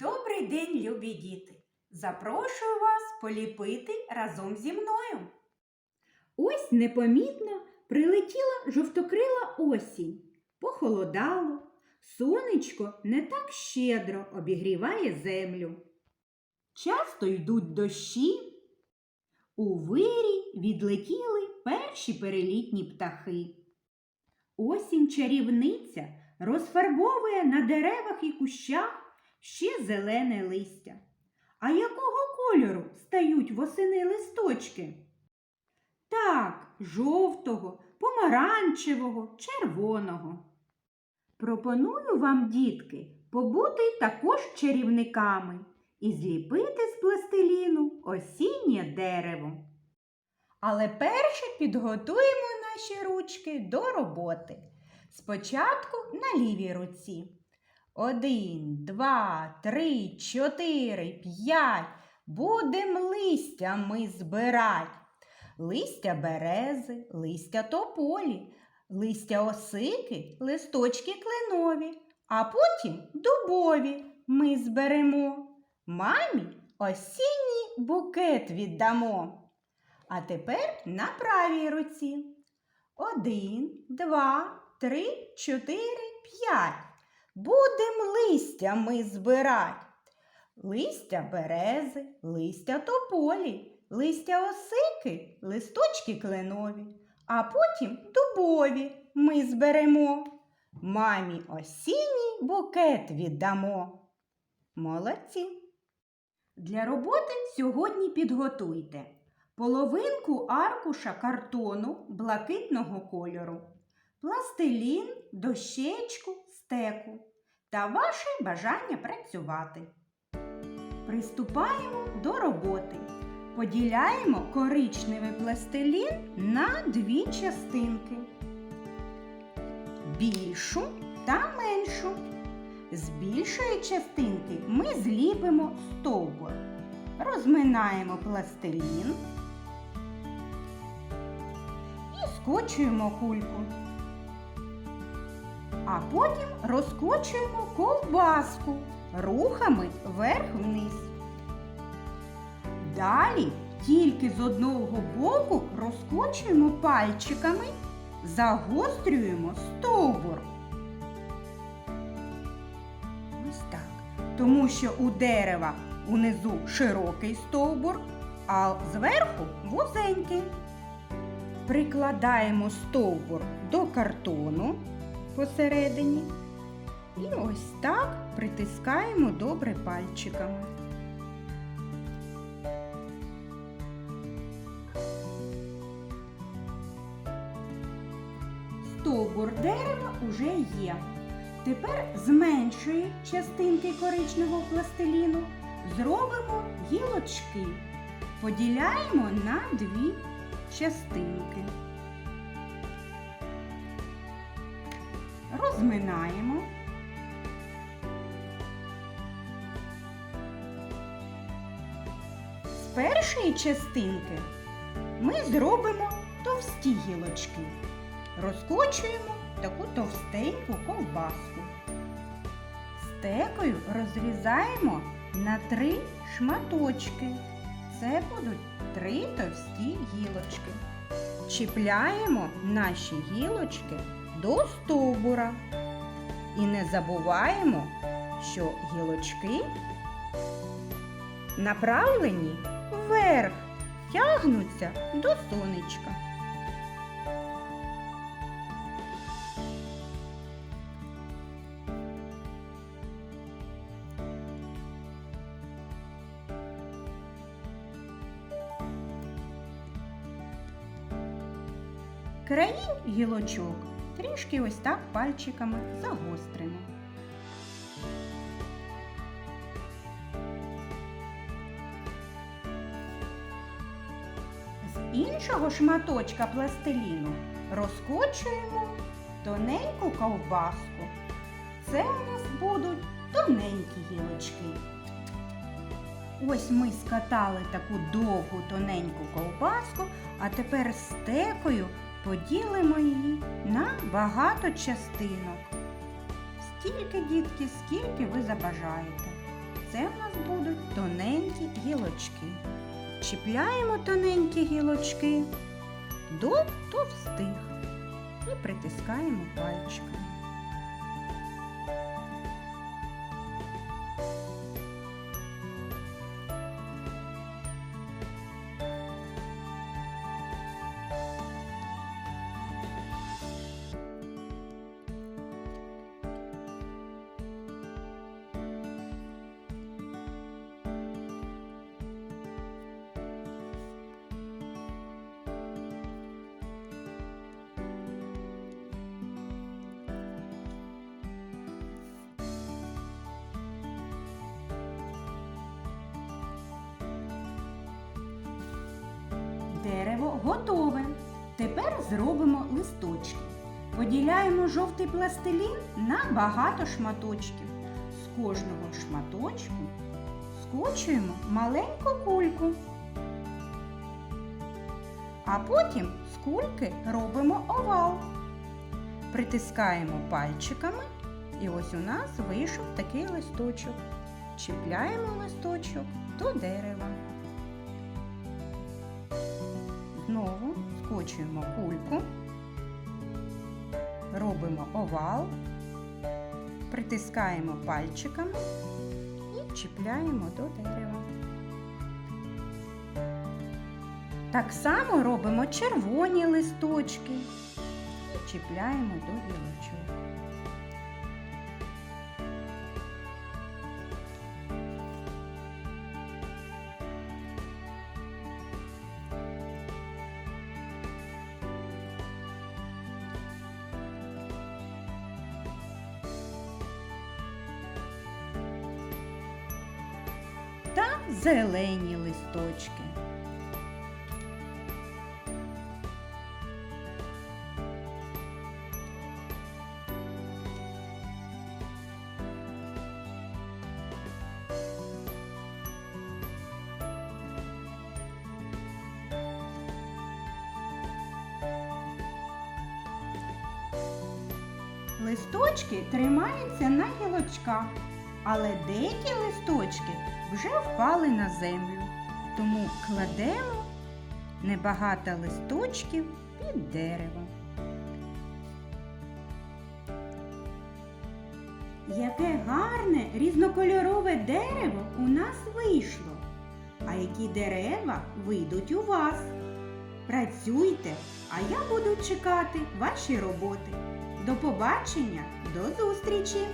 Добрий день, любі діти! Запрошую вас поліпити разом зі мною. Ось непомітно прилетіла жовтокрила осінь. Похолодало, сонечко не так щедро обігріває землю. Часто йдуть дощі. У вирі відлетіли перші перелітні птахи. Осінь чарівниця розфарбовує на деревах і кущах ще зелене листя. А якого кольору стають восени листочки? Так, жовтого, помаранчевого, червоного. Пропоную вам, дітки, побути також чарівниками і зліпити з пластиліну осіннє дерево. Але перше підготуємо наші ручки до роботи. Спочатку на лівій руці. Один, два, три, чотири, п'ять. Будем листя ми збирать. Листя берези, листя тополі, листя осики, листочки кленові, а потім дубові ми зберемо. Мамі осінній букет віддамо. А тепер на правій руці. Один, два, три, чотири, п'ять. Будем листя ми збирать. Листя берези, листя тополі, листя осики, листочки кленові, а потім дубові ми зберемо. Мамі осінній букет віддамо. Молодці. Для роботи сьогодні підготуйте половинку аркуша картону блакитного кольору, пластилін, дощечку, стеку та ваше бажання працювати. Приступаємо до роботи. Поділяємо коричневий пластилін на дві частинки. Більшу та меншу. З більшої частинки ми зліпимо стовбур. Розминаємо пластилін і скочуємо кульку. А потім розкочуємо ковбаску рухами вверх-вниз. Далі тільки з одного боку розкочуємо пальчиками, загострюємо стовбур. Ось так. Тому що у дерева унизу широкий стовбур, а зверху вузенький. Прикладаємо стовбур до картону посередині і ось так притискаємо добре пальчиками. Стовбур дерева уже є. Тепер з меншої частинки коричневого пластиліну зробимо гілочки. Поділяємо на дві частинки. Розминаємо. З першої частинки ми зробимо товсті гілочки. Розкочуємо таку товстеньку ковбаску. Стекою розрізаємо на три шматочки. Це будуть три товсті гілочки. Чіпляємо наші гілочки до стовбура. І не забуваємо, що гілочки направлені вверх, тягнуться до сонечка. Краї гілочок трішки ось так пальчиками загостримо. З іншого шматочка пластиліну розкочуємо тоненьку ковбаску. Це у нас будуть тоненькі гілочки. Ось ми скатали таку довгу тоненьку ковбаску, а тепер стекою поділимо її на багато частинок. Стільки, дітки, скільки ви забажаєте. це в нас будуть тоненькі гілочки. Чіпляємо тоненькі гілочки до товстих і притискаємо пальчиками. Дерево готове. Тепер зробимо листочки. Поділяємо жовтий пластилін на багато шматочків. З кожного шматочку скочуємо маленьку кульку. А потім з кульки робимо овал. Притискаємо пальчиками, і ось у нас вийшов такий листочок. Чіпляємо листочок до дерева. Знову скочуємо кульку, робимо овал, притискаємо пальчиками і чіпляємо до дерева. Так само робимо червоні листочки і чіпляємо до гілочок. Та зелені листочки. Листочки тримаються на гілочках, але деякі листочки вже впали на землю. Тому кладемо небагато листочків під дерево. Яке гарне різнокольорове дерево у нас вийшло. А які дерева вийдуть у вас? Працюйте, а я буду чекати ваші роботи. До побачення, до зустрічі!